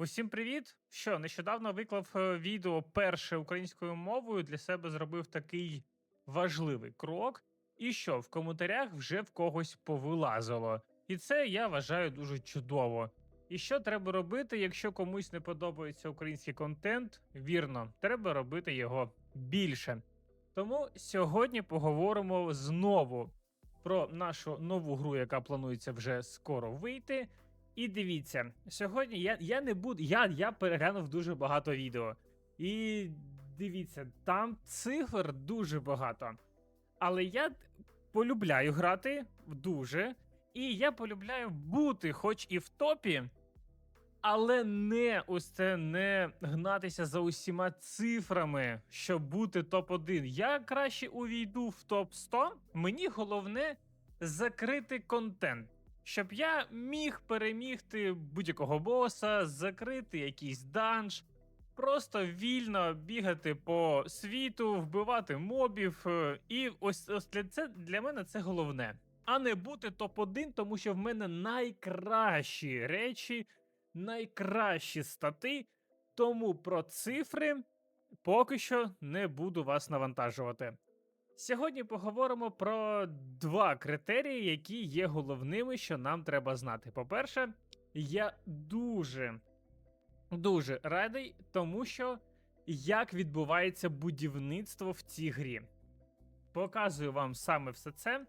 Усім привіт! Що нещодавно виклав е, відео перше українською мовою для себе зробив такий важливий крок. І що в коментарях вже в когось повилазило. І це я вважаю дуже чудово. І що треба робити, якщо комусь не подобається український контент? Вірно, треба робити його більше. Тому сьогодні поговоримо знову про нашу нову гру, яка планується вже скоро вийти. І дивіться, сьогодні я я не буду. Я я переглянув дуже багато відео. І дивіться, там цифр дуже багато. Але я полюбляю грати дуже. І я полюбляю бути, хоч і в топі, але не ось це не гнатися за усіма цифрами, щоб бути топ-1. Я краще увійду в топ 100. Мені головне закрити контент щоб я міг перемігти будь-якого боса, закрити якийсь данж, просто вільно бігати по світу, вбивати мобів. е, І ось ось для це для мене це головне. А не бути топ-1, тому що в мене найкращі речі, найкращі стати. Тому про цифри поки що не буду вас навантажувати. Сьогодні поговоримо про два критерії, які є головними, що нам треба знати. По-перше, я дуже дуже радий, тому що як відбувається будівництво в цій грі. Показую вам саме все це.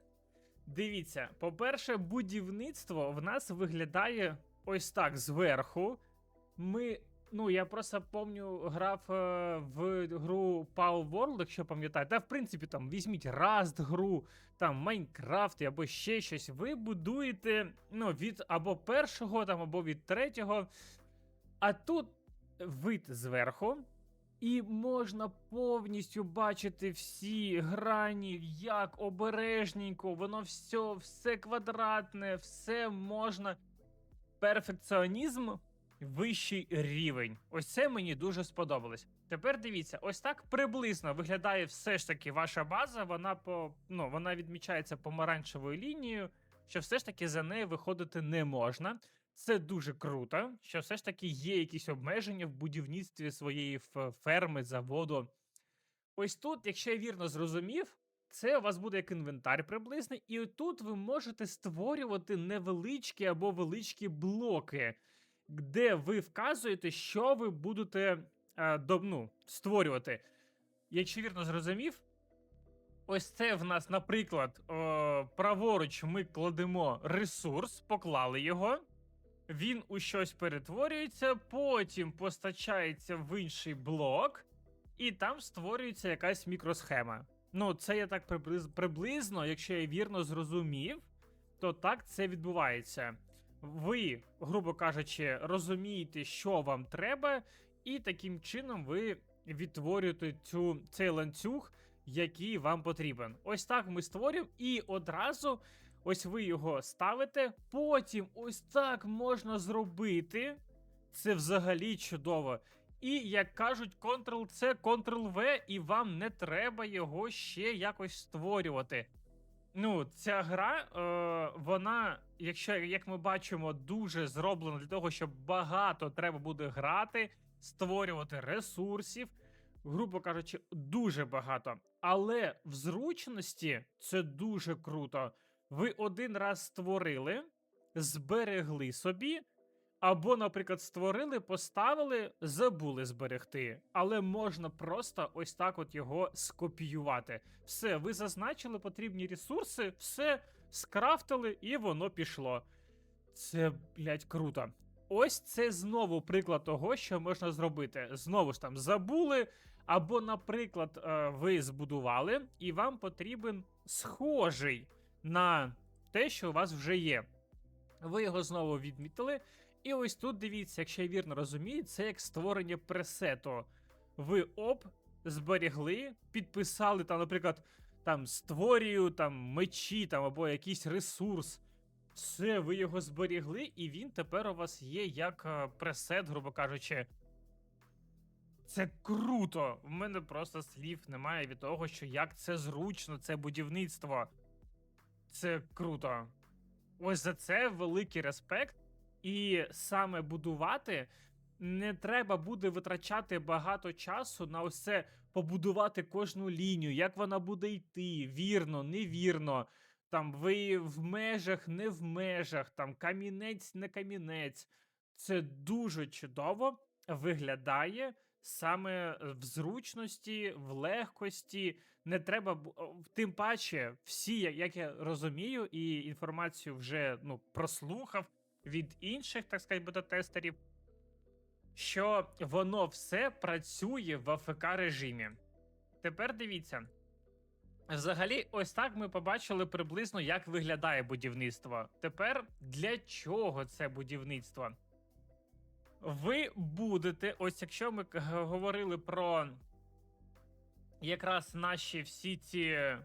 Дивіться, по-перше, будівництво в нас виглядає ось так зверху. Ми Ну, я просто помню, грав е, в гру Power World, якщо пам'ятаєте. Та, в принципі, там візьміть Rust гру, там Майнкрафт або ще щось. Ви будуєте ну, від або першого, там, або від третього. А тут вид зверху, і можна повністю бачити всі грані, як обережненько, воно все, все квадратне, все можна. Перфекціонізм вищий рівень. Ось це мені дуже сподобалось. Тепер дивіться, ось так приблизно виглядає все ж таки ваша база. Вона по ну вона відмічається помаранчевою лінією, що все ж таки за нею виходити не можна. Це дуже круто, що все ж таки є якісь обмеження в будівництві своєї ферми, заводу. Ось тут, якщо я вірно зрозумів, це у вас буде як інвентар приблизний, і тут ви можете створювати невеличкі або величкі блоки де ви вказуєте, що ви будете е, ну, створювати. Якщо вірно зрозумів, ось це в нас, наприклад, праворуч ми кладемо ресурс, поклали його. Він у щось перетворюється, потім постачається в інший блок, і там створюється якась мікросхема. Ну, це я так приблиз, приблизно, якщо я вірно зрозумів, то так це відбувається ви, грубо кажучи, розумієте, що вам треба, і таким чином ви відтворюєте цю, цей ланцюг, який вам потрібен. Ось так ми створюємо, і одразу ось ви його ставите. Потім ось так можна зробити. Це взагалі чудово. І, як кажуть, Ctrl-C, Ctrl-V, і вам не треба його ще якось створювати. Ну, ця гра, е, вона, якщо як ми бачимо, дуже зроблена для того, щоб багато треба буде грати, створювати ресурсів, грубо кажучи, дуже багато. Але в зручності це дуже круто. Ви один раз створили, зберегли собі, або, наприклад, створили, поставили, забули зберегти, але можна просто ось так от його скопіювати. Все, ви зазначили потрібні ресурси, все скрафтили, і воно пішло. Це, блядь, круто. Ось це знову приклад того, що можна зробити. Знову ж там забули. Або, наприклад, е, ви збудували, і вам потрібен схожий на те, що у вас вже є. Ви його знову відмітили, і ось тут дивіться, якщо я вірно розумію, це як створення пресету. Ви оп, зберегли, підписали там, наприклад, там створюю там мечі там або якийсь ресурс. Все, ви його зберігли, і він тепер у вас є як е, пресет, грубо кажучи. Це круто! У мене просто слів немає від того, що як це зручно, це будівництво. Це круто. Ось за це великий респект. І саме будувати не треба буде витрачати багато часу на ось це побудувати кожну лінію, як вона буде йти, вірно, невірно. Там ви в межах, не в межах, там камінець, не камінець. Це дуже чудово виглядає саме в зручності, в легкості. Не треба тим паче, всі, як я розумію, і інформацію вже ну, прослухав від інших, так сказати, бета-тестерів, що воно все працює в АФК режимі. Тепер дивіться. Взагалі, ось так ми побачили приблизно, як виглядає будівництво. Тепер для чого це будівництво? Ви будете, ось якщо ми говорили про якраз наші всі ці е,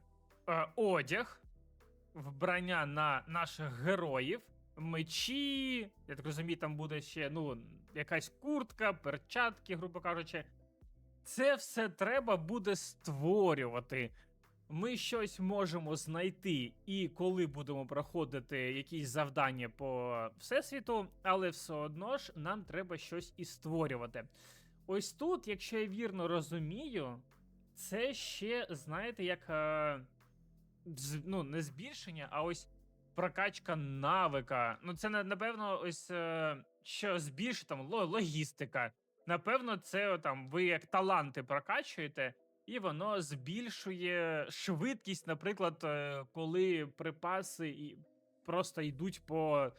одяг, вбрання на наших героїв, мечі, я так розумію, там буде ще ну, якась куртка, перчатки, грубо кажучи. Це все треба буде створювати. Ми щось можемо знайти, і коли будемо проходити якісь завдання по всесвіту, але все одно ж нам треба щось і створювати. Ось тут, якщо я вірно розумію, це ще, знаєте, як е, ну, не збільшення, а ось прокачка навика. Ну, це напевно, ось е, що збільшить там логістика. Напевно, це там ви як таланти прокачуєте, і воно збільшує швидкість, наприклад, е, коли припаси і просто йдуть по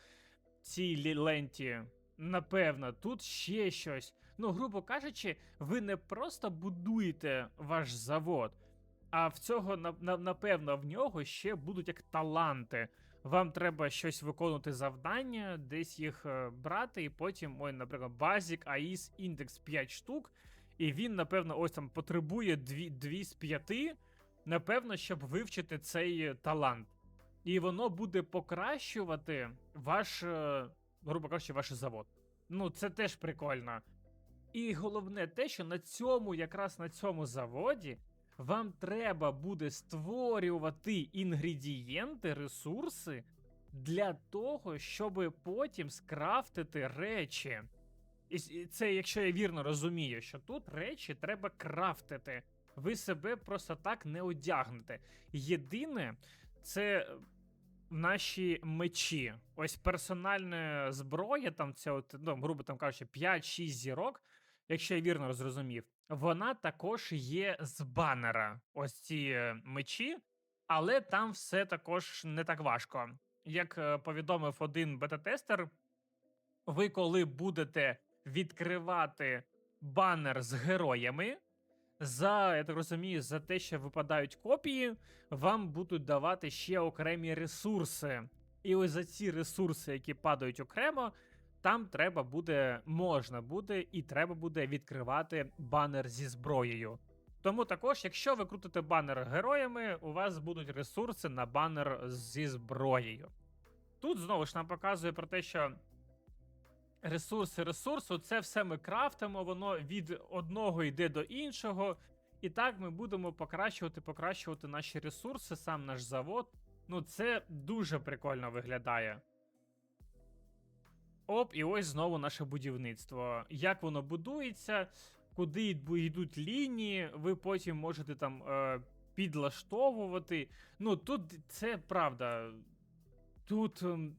цій ленті. Напевно, тут ще щось. Ну, грубо кажучи, ви не просто будуєте ваш завод, а в цього на- на- напевно в нього ще будуть як таланти. Вам треба щось виконувати завдання, десь їх е, брати, і потім, ой, наприклад, Basic AIS індекс 5 штук, і він, напевно, ось там потребує 2, 2 з 5, напевно, щоб вивчити цей е, талант. І воно буде покращувати ваш, е, грубо кажучи, ваш завод. Ну, це теж прикольно. І головне те, що на цьому, якраз на цьому заводі, вам треба буде створювати інгредієнти, ресурси для того, щоб потім скрафтити речі. І це, якщо я вірно розумію, що тут речі треба крафтити. Ви себе просто так не одягнете. Єдине, це наші мечі. Ось персональна зброя, там це, от, ну, грубо там кажучи, 5-6 зірок, якщо я вірно зрозумів, вона також є з банера. Ось ці е, мечі, але там все також не так важко. Як е, повідомив один бета-тестер, ви коли будете відкривати банер з героями, за, я так розумію, за те, що випадають копії, вам будуть давати ще окремі ресурси. І ось за ці ресурси, які падають окремо, там треба буде, можна буде і треба буде відкривати банер зі зброєю. Тому також, якщо ви крутите банер героями, у вас будуть ресурси на банер зі зброєю. Тут знову ж нам показує про те, що ресурси ресурсу, це все ми крафтимо, воно від одного йде до іншого. І так ми будемо покращувати, покращувати наші ресурси, сам наш завод. Ну, це дуже прикольно виглядає. Оп, і ось знову наше будівництво. Як воно будується, куди йдуть лінії, ви потім можете там е, підлаштовувати. Ну, тут це правда. Тут ем,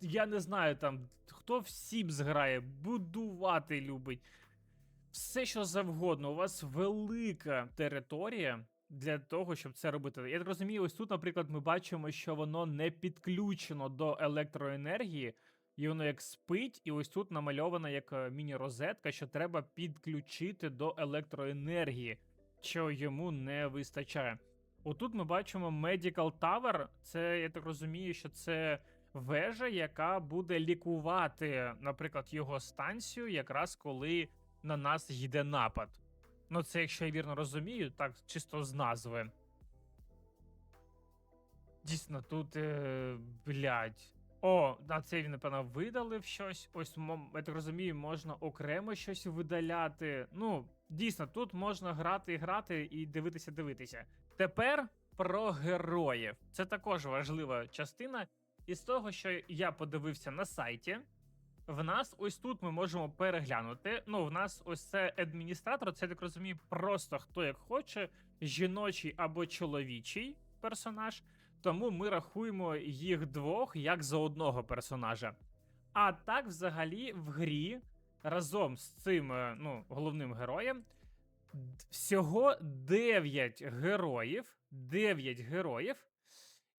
я не знаю там, хто в Sims грає, будувати любить. Все, що завгодно. У вас велика територія для того, щоб це робити. Я так розумію, ось тут, наприклад, ми бачимо, що воно не підключено до електроенергії, і воно як спить, і ось тут намальована як е, міні-розетка, що треба підключити до електроенергії, що йому не вистачає. Отут ми бачимо Medical Tower. Це, я так розумію, що це вежа, яка буде лікувати, наприклад, його станцію, якраз коли на нас йде напад. Ну, це, якщо я вірно розумію, так чисто з назви. Дійсно, тут, е, блядь. О, а це він, напевно, видалив щось. Ось, я так розумію, можна окремо щось видаляти. Ну, дійсно, тут можна грати і грати і дивитися, дивитися. Тепер про героїв. Це також важлива частина. І з того, що я подивився на сайті, в нас ось тут ми можемо переглянути. Ну, в нас ось це адміністратор, це я так розумію, просто хто як хоче, жіночий або чоловічий персонаж. Тому ми рахуємо їх двох як за одного персонажа. А так, взагалі, в грі разом з цим е, ну, головним героєм всього 9 героїв. 9 героїв,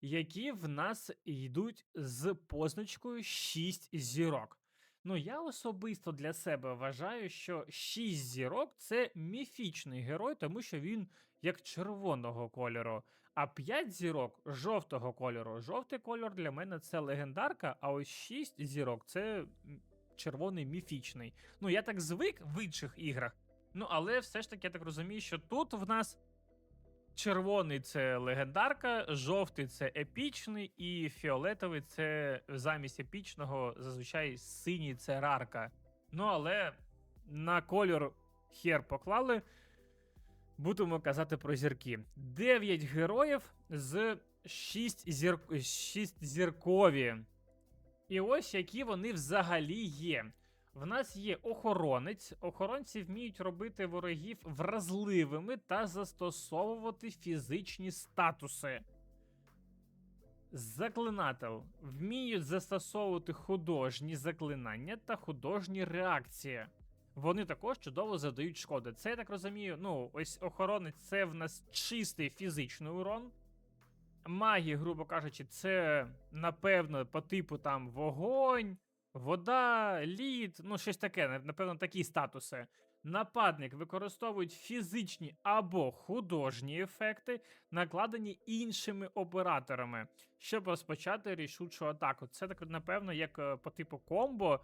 які в нас йдуть з позначкою 6 зірок. Ну, я особисто для себе вважаю, що 6 зірок це міфічний герой, тому що він як червоного кольору. А 5 зірок жовтого кольору. Жовтий кольор для мене це легендарка, а ось 6 зірок це червоний міфічний. Ну, я так звик в інших іграх. Ну, але все ж таки я так розумію, що тут в нас червоний це легендарка, жовтий це епічний, і фіолетовий це замість епічного, зазвичай синій це рарка. Ну, але на кольор хер поклали. Будемо казати про зірки. 9 героїв з 6, зір... 6 зіркові. І ось які вони взагалі є. В нас є охоронець. Охоронці вміють робити ворогів вразливими та застосовувати фізичні статуси. Заклинатель вміють застосовувати художні заклинання та художні реакції. Вони також чудово задають шкоди. Це я так розумію. Ну, ось охоронець це в нас чистий фізичний урон. Магі, грубо кажучи, це напевно по типу там вогонь, вода, лід, ну щось таке, напевно, такі статуси. Нападник використовують фізичні або художні ефекти, накладені іншими операторами, щоб розпочати рішучу атаку. Це так, напевно, як е, по типу комбо.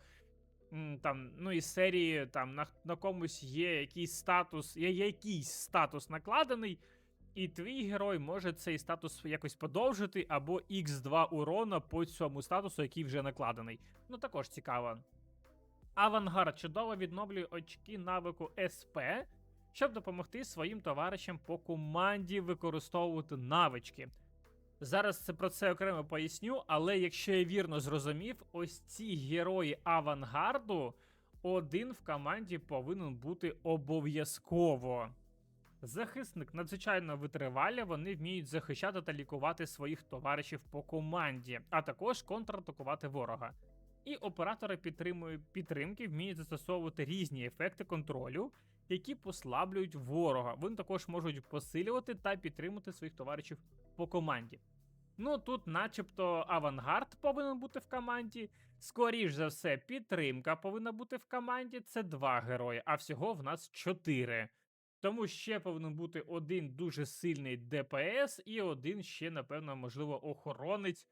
Там, ну, із серії там на, на комусь є якийсь статус, є якийсь статус накладений, і твій герой може цей статус якось подовжити, або X2 урона по цьому статусу, який вже накладений. Ну також цікаво. Авангард чудово відновлює очки навику СП, щоб допомогти своїм товаришам по команді використовувати навички. Зараз це про це окремо поясню, але якщо я вірно зрозумів, ось ці герої авангарду один в команді повинен бути обов'язково. Захисник надзвичайно витривалі, вони вміють захищати та лікувати своїх товаришів по команді, а також контратакувати ворога. І оператори підтримки вміють застосовувати різні ефекти контролю, які послаблюють ворога. Вони також можуть посилювати та підтримувати своїх товаришів по команді. Ну тут, начебто, авангард повинен бути в команді. Скоріш за все, підтримка повинна бути в команді. Це два герої, а всього в нас чотири. Тому ще повинен бути один дуже сильний ДПС і один ще, напевно, можливо, охоронець,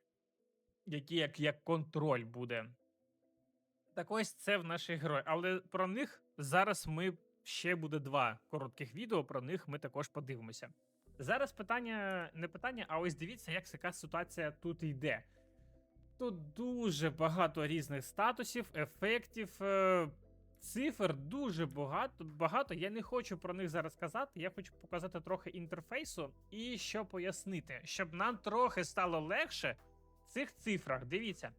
який як, як контроль буде. Так ось це в наших героїв. Але про них зараз ми ще буде два коротких відео. Про них ми також подивимося. Зараз питання не питання, а ось дивіться, як яка ситуація тут йде. Тут дуже багато різних статусів, ефектів, е, цифр дуже багато. багато. Я не хочу про них зараз казати. Я хочу показати трохи інтерфейсу і що пояснити, щоб нам трохи стало легше в цих цифрах. Дивіться.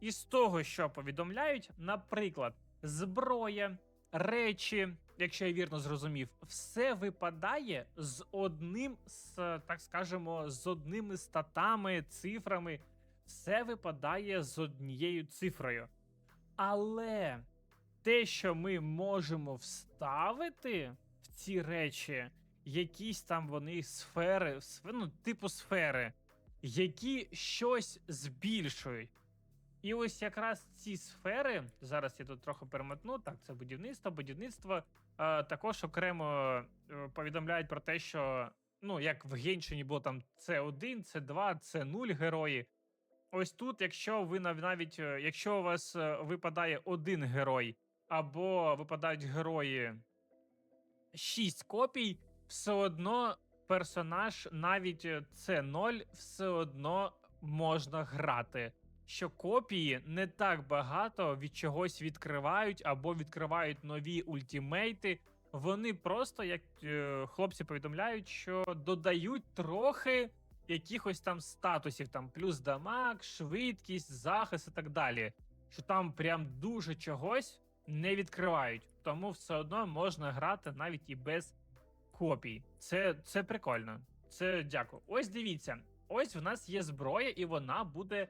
Із того, що повідомляють, наприклад, зброя, речі, якщо я вірно зрозумів, все випадає з одним, з, так скажемо, з одними статами, цифрами, все випадає з однією цифрою. Але те, що ми можемо вставити в ці речі, якісь там вони сфери, ну, типу сфери, які щось збільшують. І ось якраз ці сфери, зараз я тут трохи перемотну. Так, це будівництво, будівництво. Е, також окремо е, повідомляють про те, що ну, як в Геншині було там С1, С2, С0 герої. Ось тут, якщо ви навіть, е, якщо у вас е, випадає один герой, або випадають герої 6 копій, все одно персонаж, навіть С0, все одно можна грати що копії не так багато від чогось відкривають або відкривають нові ультімейти. Вони просто, як е, хлопці повідомляють, що додають трохи якихось там статусів, там плюс дамаг, швидкість, захист і так далі. що там прям дуже чогось не відкривають. Тому все одно можна грати навіть і без копій. Це, це прикольно. Це дякую. Ось дивіться, ось в нас є зброя, і вона буде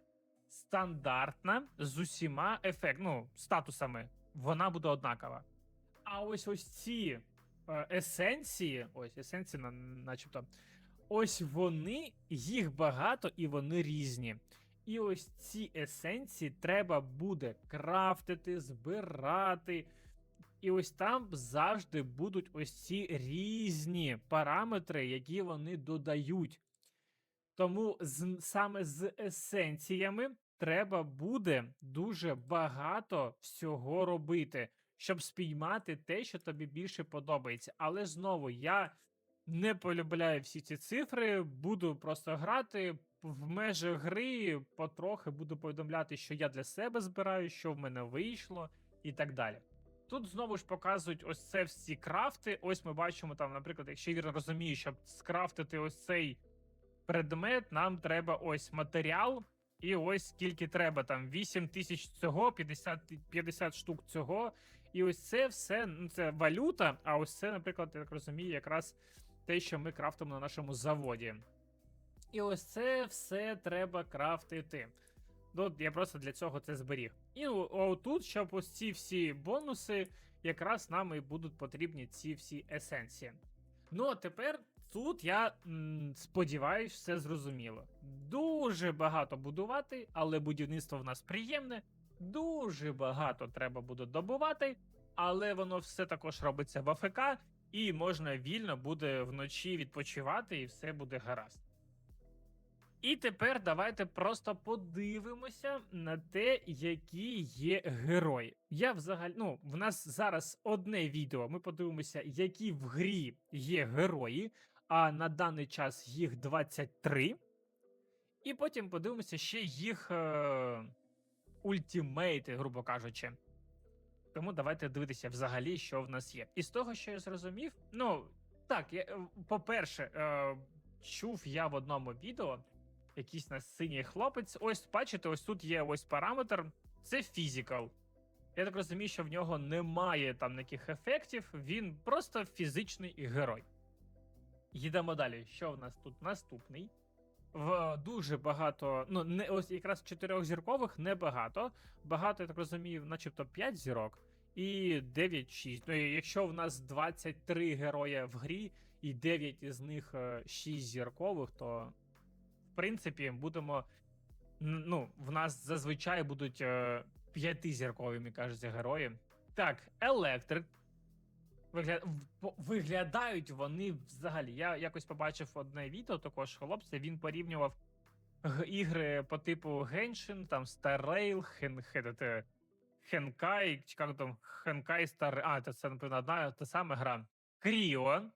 стандартна з усіма ефект, ну, статусами. Вона буде однакова. А ось ось ці е, есенції, ось есенції, на- начебто, ось вони, їх багато і вони різні. І ось ці есенції треба буде крафтити, збирати. І ось там завжди будуть ось ці різні параметри, які вони додають. Тому з, саме з есенціями треба буде дуже багато всього робити, щоб спіймати те, що тобі більше подобається. Але знову я не полюбляю всі ці цифри, буду просто грати в межах гри, потрохи буду повідомляти, що я для себе збираю, що в мене вийшло, і так далі. Тут знову ж показують ось це всі крафти. Ось ми бачимо там, наприклад, якщо я вірно розумію, щоб скрафтити ось цей предмет, нам треба ось матеріал, і ось скільки треба там 8 тисяч цього, 50, 50 штук цього. І ось це все ну, це валюта. А ось це, наприклад, я так розумію, якраз те, що ми крафтимо на нашому заводі. І ось це все треба крафтити. Ну, я просто для цього це зберіг. І отут, щоб ось ці всі бонуси, якраз нам і будуть потрібні ці всі есенції. Ну, а тепер тут я м, сподіваюсь, все зрозуміло. Дуже багато будувати, але будівництво в нас приємне. Дуже багато треба буде добувати, але воно все також робиться в АФК, і можна вільно буде вночі відпочивати, і все буде гаразд. І тепер давайте просто подивимося на те, які є герої. Я взагалі, ну, в нас зараз одне відео. Ми подивимося, які в грі є герої, а на даний час їх 23. І потім подивимося ще їх е- ультімейти, грубо кажучи. Тому давайте дивитися взагалі, що в нас є. І з того, що я зрозумів, ну так, я, е, по-перше, е, чув я в одному відео якийсь на синій хлопець. Ось, бачите, ось тут є ось параметр. Це фізикал. Я так розумію, що в нього немає там ніяких ефектів, він просто фізичний герой. Їдемо далі. Що в нас тут наступний? В дуже багато, ну не ось якраз чотирьох зіркових небагато. Багато, я так розумію, начебто 5 зірок і 9-6. Ну, якщо в нас 23 героя в грі, і 9 із них 6 зіркових, то в принципі будемо. Ну, в нас зазвичай будуть е, п'ятизіркові, мені кажеться, герої. Так, електрик. Вигля... Виглядають вони взагалі. Я якось побачив одне відео також хлопця. Він порівнював ігри по типу Genshin, там Star Rail, Хен... Хен... Хенкай, чи як там Хенкай Star... А, це, напевно, одна та сама гра. Кріо.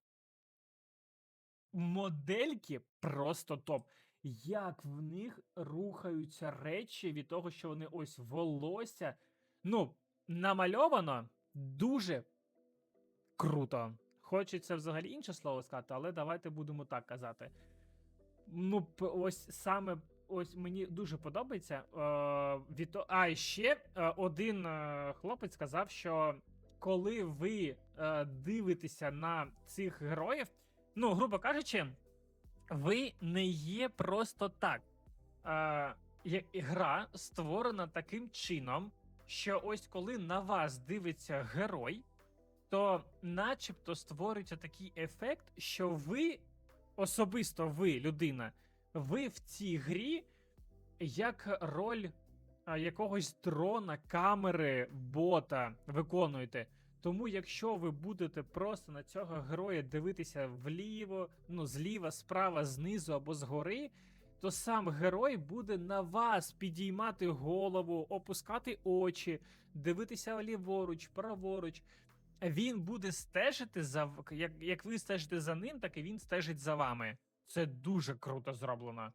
Модельки просто топ. Як в них рухаються речі від того, що вони ось волосся. Ну, намальовано дуже круто. Хочеться взагалі інше слово сказати, але давайте будемо так казати. Ну, ось саме ось мені дуже подобається. Е, від. А ще е, один е, хлопець сказав, що коли ви е, дивитеся на цих героїв, ну, грубо кажучи, ви не є просто так. Е, гра створена таким чином, що ось коли на вас дивиться герой, то начебто створюється такий ефект, що ви, особисто ви, людина, ви в цій грі як роль якогось дрона, камери, бота виконуєте. Тому, якщо ви будете просто на цього героя дивитися вліво, ну зліва, справа, знизу або згори, то сам герой буде на вас підіймати голову, опускати очі, дивитися ліворуч, праворуч. Він буде стежити за як, як ви стежите за ним, так і він стежить за вами. Це дуже круто зроблено.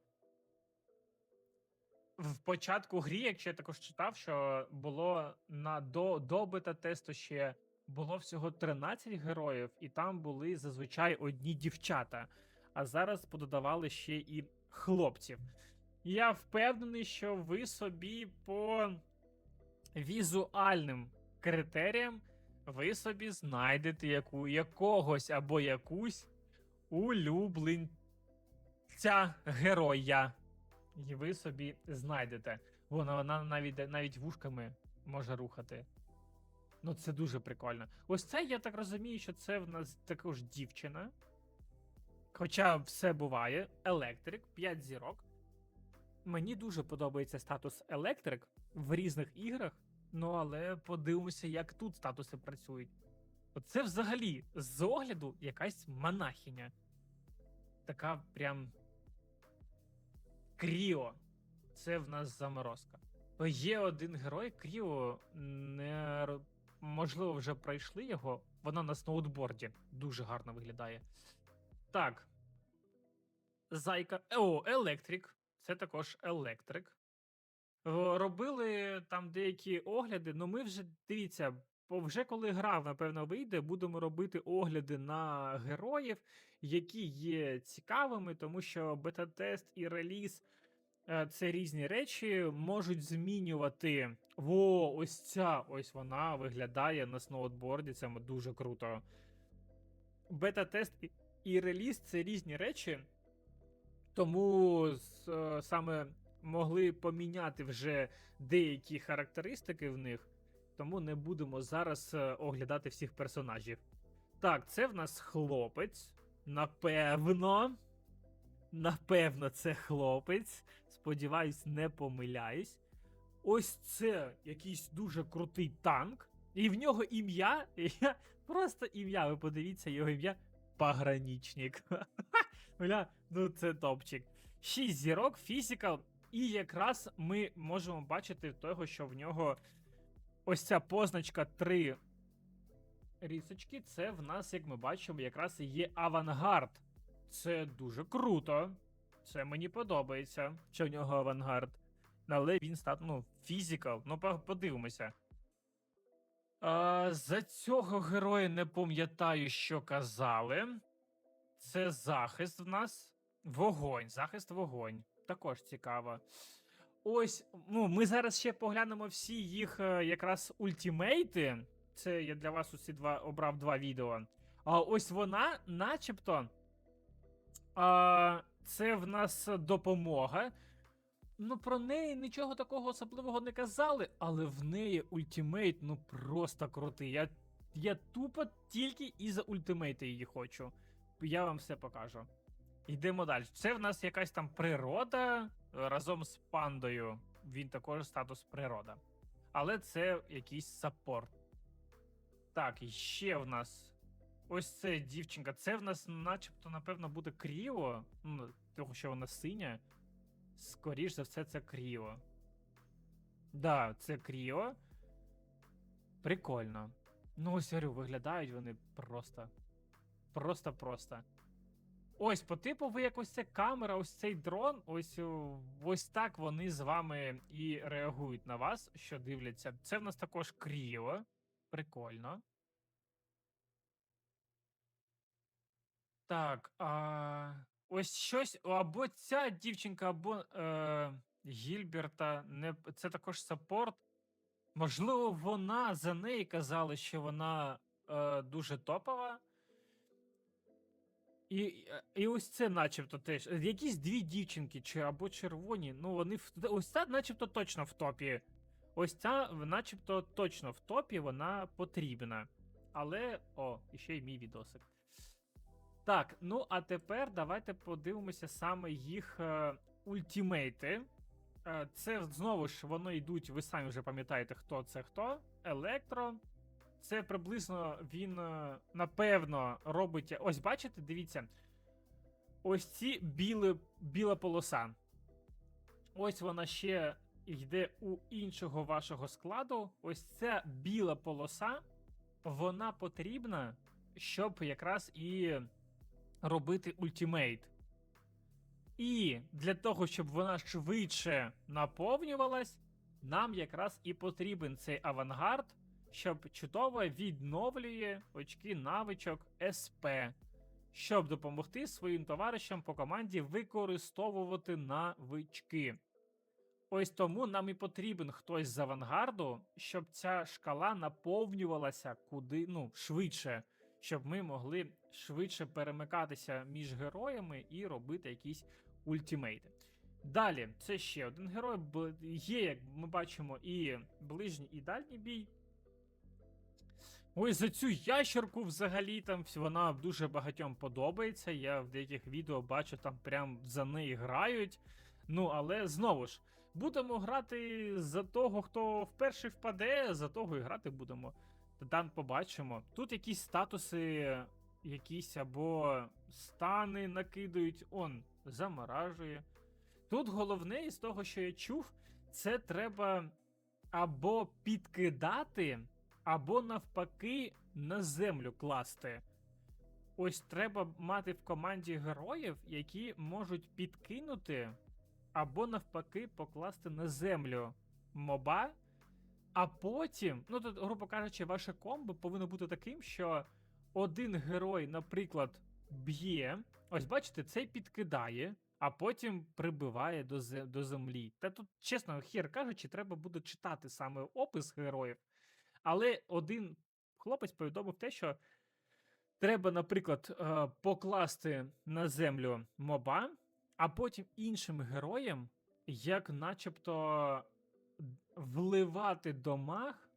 В початку грі, якщо я також читав, що було на до, до бета-тесту ще було всього 13 героїв, і там були зазвичай одні дівчата. А зараз пододавали ще і хлопців. Я впевнений, що ви собі по візуальним критеріям ви собі знайдете яку, якогось або якусь улюбленця героя. І ви собі знайдете. Вона, вона навіть, навіть вушками може рухати. Ну, це дуже прикольно. Ось це, я так розумію, що це в нас також дівчина. Хоча все буває. Електрик, 5 зірок. Мені дуже подобається статус Електрик в різних іграх. Ну, але подивимося, як тут статуси працюють. Оце взагалі з огляду якась монахиня. Така прям. Кріо. Це в нас заморозка. Є один герой, Кріо, не можливо, вже пройшли його. Вона на сноутборді дуже гарно виглядає. Так. Зайка. О, Електрик. Це також Електрик. Робили там деякі огляди, ну ми вже дивіться, бо вже коли гра, напевно, вийде, будемо робити огляди на героїв, які є цікавими, тому що бета-тест і реліз е, це різні речі, можуть змінювати. Во, ось ця, ось вона виглядає на сноутборді, це дуже круто. Бета-тест і- і реліз це різні речі, тому е, саме могли поміняти вже деякі характеристики в них, тому не будемо зараз е, оглядати всіх персонажів. Так, це в нас хлопець. Напевно. Напевно, це хлопець. Сподіваюсь, не помиляюсь. Ось це якийсь дуже крутий танк. І в нього ім'я. Просто ім'я. Ви подивіться, його ім'я Пограничник. Бля, ну це топчик. 6 зірок, фізикал. І якраз ми можемо бачити того, що в нього ось ця позначка 3 рісочки. Це в нас, як ми бачимо, якраз є авангард. Це дуже круто. Це мені подобається, що в нього авангард. Але він став, ну, фізикал. Ну, подивимося. А, за цього героя не пам'ятаю, що казали. Це захист в нас. Вогонь. Захист вогонь. Також цікаво. Ось, ну, ми зараз ще поглянемо всі їх е, якраз ультімейти. Це я для вас усі два обрав два відео. А ось вона, начебто. А, це в нас допомога. Ну, про неї нічого такого особливого не казали, але в неї ультимейт, ну просто крутий. Я, я тупо тільки із-за ультимейта її хочу. Я вам все покажу. Йдемо далі. Це в нас якась там природа е, разом з пандою. Він також статус природа. Але це якийсь саппорт. Так, і ще в нас. Ось це дівчинка. Це в нас, начебто, напевно, буде Кріо. Ну, того, що вона синя. Скоріш за все, це Кріо. Да, це Кріо. Прикольно. Ну, ось говорю, виглядають вони просто. Просто-просто. Ось, по типу, ви якось це камера, ось цей дрон, ось ось так вони з вами і реагують на вас, що дивляться. Це в нас також Кріо. Прикольно. Так, а, ось щось. Або ця дівчинка, або е, Гільберта. Не, це також саппорт. Можливо, вона за неї казали, що вона е, дуже топова. І, і ось це, начебто, теж. Якісь дві дівчинки, чи або червоні. Ну, вони в ось ця, начебто, точно в топі. Ось ця, начебто, точно в топі вона потрібна. Але. О, і ще й мій відосик. Так, ну а тепер давайте подивимося саме їх е, ультімейти. Е, це знову ж воно йдуть, ви самі вже пам'ятаєте, хто це хто. Електро. Це приблизно він, е, напевно, робить. Ось бачите, дивіться. Ось ці біли, біла полоса. Ось вона ще йде у іншого вашого складу. Ось ця біла полоса, вона потрібна, щоб якраз і робити ультимейт. І для того, щоб вона швидше наповнювалась, нам якраз і потрібен цей авангард, щоб чудово відновлює очки навичок СП, щоб допомогти своїм товаришам по команді використовувати навички. Ось тому нам і потрібен хтось з авангарду, щоб ця шкала наповнювалася куди ну, швидше, щоб ми могли швидше перемикатися між героями і робити якісь ультимейти. Далі, це ще один герой. Є, як ми бачимо, і ближній, і дальній бій. Ось за цю ящерку взагалі там вона дуже багатьом подобається. Я в деяких відео бачу, там прям за неї грають. Ну, але знову ж, будемо грати за того, хто вперше впаде, за того і грати будемо. Там побачимо. Тут якісь статуси, якісь або стани накидають, он заморажує. Тут головне із того, що я чув, це треба або підкидати, або навпаки на землю класти. Ось треба мати в команді героїв, які можуть підкинути, або навпаки покласти на землю моба. А потім, ну тут, грубо кажучи, ваше комбо повинно бути таким, що один герой, наприклад, б'є. Ось бачите, цей підкидає, а потім прибиває до, землі. Та тут, чесно, хір кажучи, треба буде читати саме опис героїв. Але один хлопець повідомив те, що треба, наприклад, е, покласти на землю моба, а потім іншим героям, як начебто вливати домаг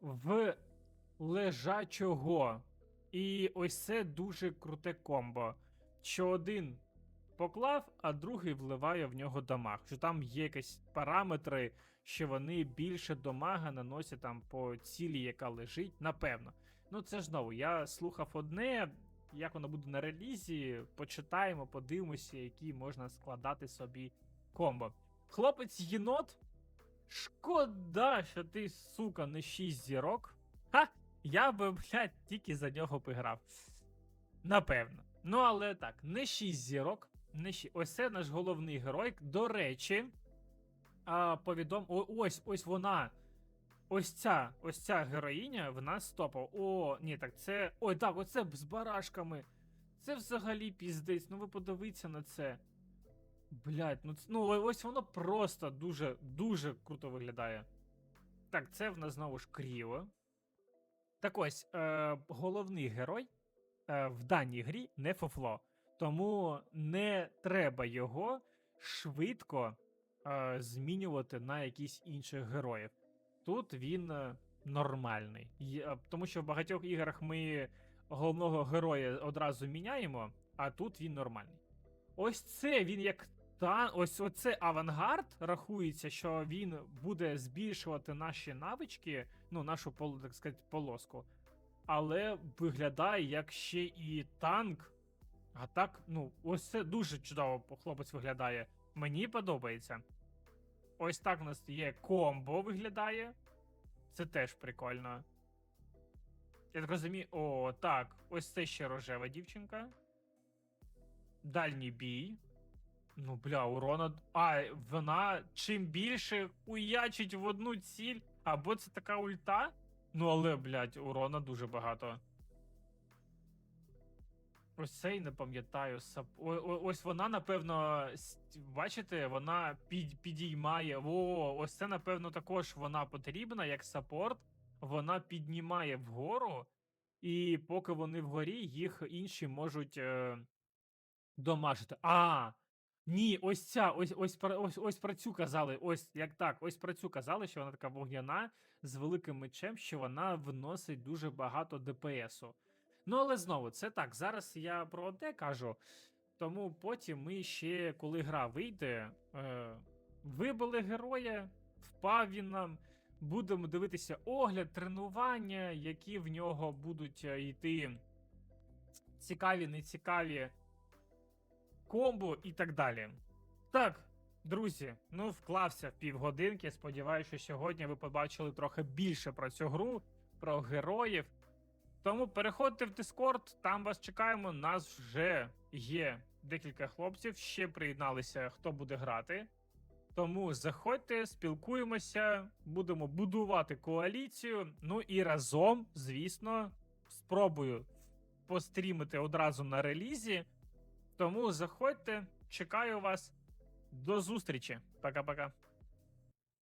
в лежачого. І ось це дуже круте комбо. Що один поклав, а другий вливає в нього дамаг. Що там є якісь параметри, що вони більше домага наносять там по цілі, яка лежить, напевно. Ну це ж знову, я слухав одне, як воно буде на релізі, почитаємо, подивимося, які можна складати собі комбо. Хлопець єнот. Шкода, що ти, сука, не 6 зірок. Ха! Я би, блядь, тільки за нього пограв. Напевно. Ну, але так, не 6 зірок. Не щ... Ось це наш головний герой. До речі, а, повідом. О, ось ось вона. Ось ця ось ця героїня в нас топав. О, ні, так це. Ой, так, оце з барашками. Це взагалі піздець. Ну ви подивіться на це. Блять, ну, ну ось воно просто дуже, дуже круто виглядає. Так, це в нас знову ж кріво. Так ось, е, головний герой е, в даній грі не фуфло. Тому не треба його швидко е, змінювати на якісь інших героїв. Тут він е, нормальний. Е, тому що в багатьох іграх ми головного героя одразу міняємо, а тут він нормальний. Ось це він як та ось оце авангард рахується, що він буде збільшувати наші навички, ну, нашу так сказати, полоску. Але виглядає як ще і танк. А так, ну, ось це дуже чудово хлопець виглядає. Мені подобається. Ось так у нас є комбо виглядає. Це теж прикольно. Я так розумію. О, так. Ось це ще рожева дівчинка. Дальній бій. Ну, бля, урона. А, вона чим більше уячить в одну ціль, або це така ульта. Ну, але, блядь, урона дуже багато. Ось цей не пам'ятаю. Ось вона, напевно, бачите, вона під, підіймає. О, ось це, напевно, також вона потрібна як саппорт. Вона піднімає вгору, і поки вони вгорі, їх інші можуть е, домажити. А! Ні, ось ця, ось, ось, про- ось, ось про цю казали. Ось як так, ось про цю казали, що вона така вогняна з великим мечем, що вона вносить дуже багато ДПСу. Ну, але знову, це так. Зараз я про одне кажу. Тому потім ми ще, коли гра вийде, е, вибили героя, впав він нам. Будемо дивитися огляд, тренування, які в нього будуть е, йти цікаві, нецікаві комбо і так далі. Так, друзі, ну вклався в півгодинки. Сподіваюся, що сьогодні ви побачили трохи більше про цю гру, про героїв. Тому переходьте в Discord, там вас чекаємо. Нас вже є декілька хлопців, ще приєдналися, хто буде грати. Тому заходьте, спілкуємося, будемо будувати коаліцію. Ну і разом, звісно, спробую пострімити одразу на релізі. Тому заходьте, чекаю вас. До зустрічі. Пока-пока.